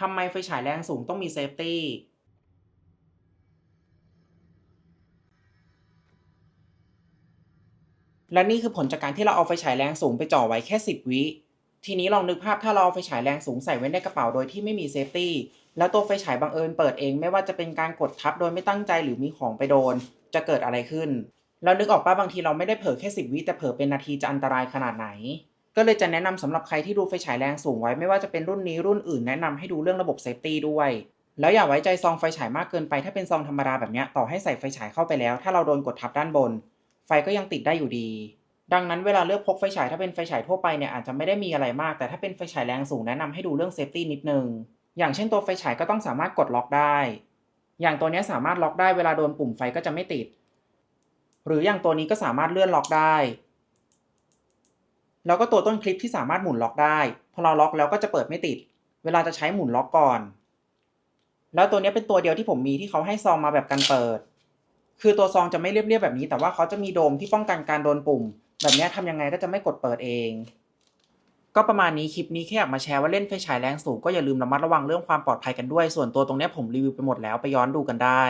ทำไมไฟฉายแรงสูงต้องมีเซฟตี้และนี่คือผลจากการที่เราเอาไฟฉายแรงสูงไปจ่อไว้แค่ 10 วิ ทีนี้ลองนึกภาพถ้าเราเอาไฟฉายแรงสูงใส่ไว้ในกระเป๋าโดยที่ไม่มีเซฟตี้ แล้วตัวไฟฉายบังเอิญเปิดเองไม่ว่าจะเป็นการกดทับโดยไม่ตั้งใจหรือมีของไปโดน จะเกิดอะไรขึ้น แล้วนึกออกป่ะบางทีเราไม่ได้เผลอแค่ 10 วิแต่เผลอเป็นนาทีจะอันตรายขนาดไหน ก็เลยจะแนะนำสำหรับใครที่ดูไฟฉายแรงสูงไว้ไม่ว่าจะเป็นรุ่นนี้รุ่นอื่นแนะนำให้ดูเรื่องระบบเซฟตี้ด้วย แล้วอย่าไว้ใจซองไฟฉายมากเกินไปถ้าเป็นซองธรรมดาแบบนี้ต่อให้ใส่ไฟฉายเข้าไปแล้ว ถ้าเราโดนกดทับด้านบน ไฟก็ยังติดได้อยู่ดี ดังนั้นเวลาเลือกพกไฟฉายถ้าเป็นไฟฉายทั่วไปเนี่ยอาจจะไม่ได้มีอะไรมาก แต่ถ้าเป็นไฟฉายแรงสูงแนะนำให้ดูเรื่องเซฟตี้นิดนึงอย่างเช่นตัวไฟฉายก็ต้องสามารถกดล็อกได้ อย่างตัวนี้สามารถล็อกได้เวลาโดนปุ่มไฟก็จะไม่ติด หรืออย่างตัวนี้ก็สามารถเลื่อนล็อกได้ แล้วก็ตัวต้นคลิปที่สามารถหมุนล็อกได้ พอเราล็อกแล้วก็จะเปิดไม่ติด เวลาจะใช้หมุนล็อกก่อน แล้วตัวนี้เป็นตัวเดียวที่ผมมีที่เขาให้ซองมาแบบกันเปิด คือตัวซองจะไม่เรียบๆแบบนี้ แต่ว่าเขาจะมีโดมที่ป้องกันการโดนปุ่ม แบบนี้ยทำยังไงก็จะไม่กดเปิดเอง ก็ประมาณนี้คลิปนี้แค่อยากมาแชร์ว่าเล่นไฟฉายแรงสูงก็อย่าลืมระมัดระวังเรื่องความปลอดภัยกันด้วย ส่วนตัวตรงนี้ผมรีวิวไปหมดแล้วไปย้อนดูกันได้